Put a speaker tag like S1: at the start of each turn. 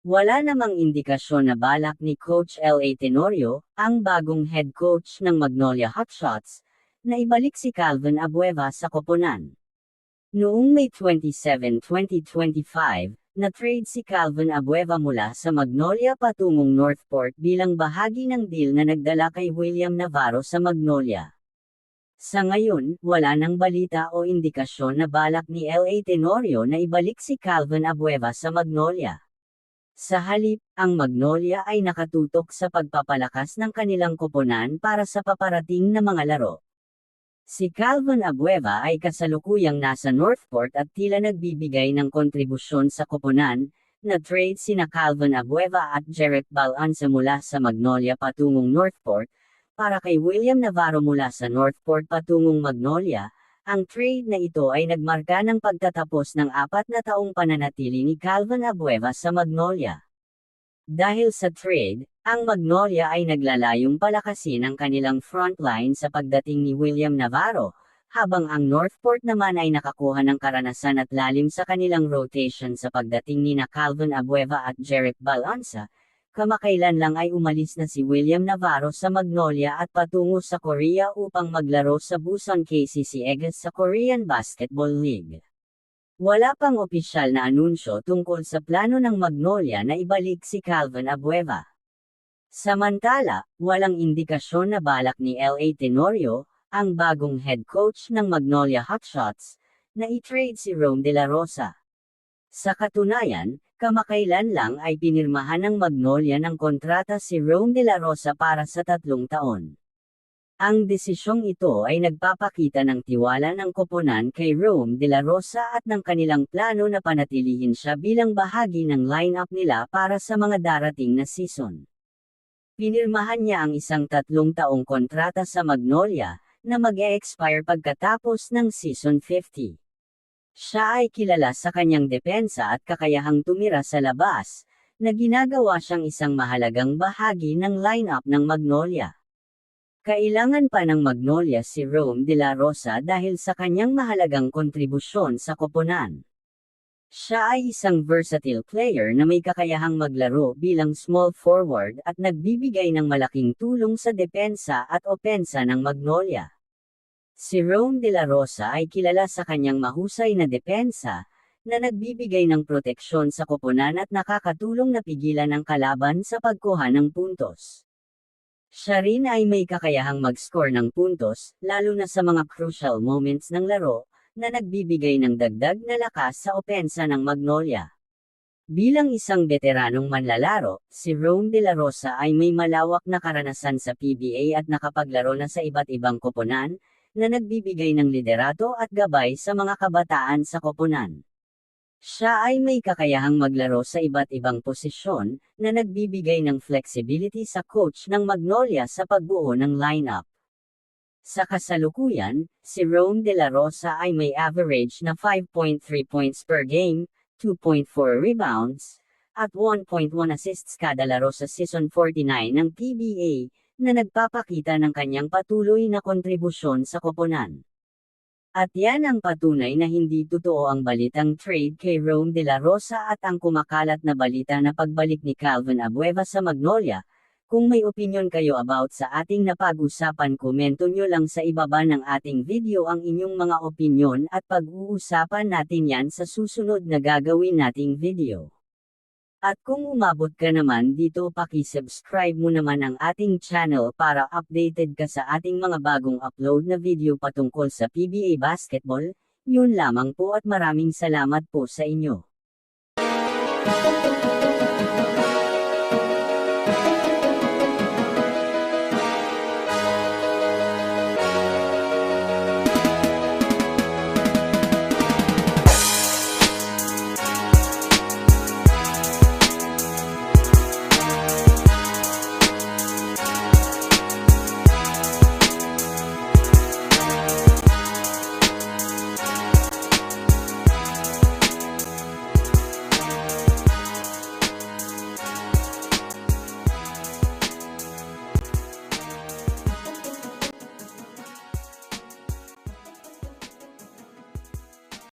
S1: Wala namang indikasyon na balak ni Coach L.A. Tenorio, ang bagong head coach ng Magnolia Hotshots, na ibalik si Calvin Abueva sa koponan. Noong May 27, 2025, na-trade si Calvin Abueva mula sa Magnolia patungong Northport bilang bahagi ng deal na nagdala kay William Navarro sa Magnolia. Sa ngayon, wala nang balita o indikasyon na balak ni L.A. Tenorio na ibalik si Calvin Abueva sa Magnolia. Sa halip, ang Magnolia ay nakatutok sa pagpapalakas ng kanilang koponan para sa paparating na mga laro. Si Calvin Abueva ay kasalukuyang nasa Northport at tila nagbibigay ng kontribusyon sa koponan, na trade sina Calvin Abueva at Jarrett Balanza mula sa Magnolia patungong Northport, para kay William Navarro mula sa Northport patungong Magnolia, ang trade na ito ay nagmarka ng pagtatapos ng apat na taong pananatili ni Calvin Abueva sa Magnolia. Dahil sa trade, ang Magnolia ay naglalayong palakasin ang kanilang frontline sa pagdating ni William Navarro, habang ang Northport naman ay nakakuha ng karanasan at lalim sa kanilang rotation sa pagdating ni na Calvin Abueva at Jeric Balanza, kamakailan lang ay umalis na si William Navarro sa Magnolia at patungo sa Korea upang maglaro sa Busan KCC Egas sa Korean Basketball League. Wala pang opisyal na anunsyo tungkol sa plano ng Magnolia na ibalik si Calvin Abueva. Samantala, walang indikasyon na balak ni L.A. Tenorio, ang bagong head coach ng Magnolia Hotshots, na i-trade si Rome De La Rosa. Sa katunayan, kamakailan lang ay pinirmahan ng Magnolia ng kontrata si Rome De La Rosa para sa tatlong taon. Ang desisyong ito ay nagpapakita ng tiwala ng koponan kay Rome De La Rosa at ng kanilang plano na panatilihin siya bilang bahagi ng lineup nila para sa mga darating na season. Pinirmahan niya ang isang tatlong taong kontrata sa Magnolia, na mag-e-expire pagkatapos ng season 50. Siya ay kilala sa kanyang depensa at kakayahang tumira sa labas, na ginagawa siyang isang mahalagang bahagi ng lineup ng Magnolia. Kailangan pa ng Magnolia si Rome de la Rosa dahil sa kanyang mahalagang kontribusyon sa koponan. Siya ay isang versatile player na may kakayahang maglaro bilang small forward at nagbibigay ng malaking tulong sa depensa at opensa ng Magnolia. Si Rome de la Rosa ay kilala sa kanyang mahusay na depensa, na nagbibigay ng proteksyon sa koponan at nakakatulong na pigilan ang kalaban sa pagkuha ng puntos. Siya rin ay may kakayahang mag-score ng puntos, lalo na sa mga crucial moments ng laro, na nagbibigay ng dagdag na lakas sa opensa ng Magnolia. Bilang isang veteranong manlalaro, si Rome De La Rosa ay may malawak na karanasan sa PBA at nakapaglaro na sa iba't ibang koponan, na nagbibigay ng liderato at gabay sa mga kabataan sa koponan. Siya ay may kakayahang maglaro sa iba't ibang posisyon, na nagbibigay ng flexibility sa coach ng Magnolia sa pagbuo ng lineup. Sa kasalukuyan, si Rome De La Rosa ay may average na 5.3 points per game, 2.4 rebounds, at 1.1 assists kada laro sa season 49 ng PBA, na nagpapakita ng kanyang patuloy na kontribusyon sa koponan. At yan ang patunay na hindi totoo ang balitang trade kay Rome De La Rosa at ang kumakalat na balita na pagbalik ni Calvin Abueva sa Magnolia, kung may opinion kayo about sa ating napag-usapan komento nyo lang sa ibaba ng ating video ang inyong mga opinion at pag-uusapan natin yan sa susunod na gagawin nating video. At kung umabot ka naman dito paki-subscribe mo naman ang ating channel para updated ka sa ating mga bagong upload na video patungkol sa PBA Basketball, yun lamang po at maraming salamat po sa inyo.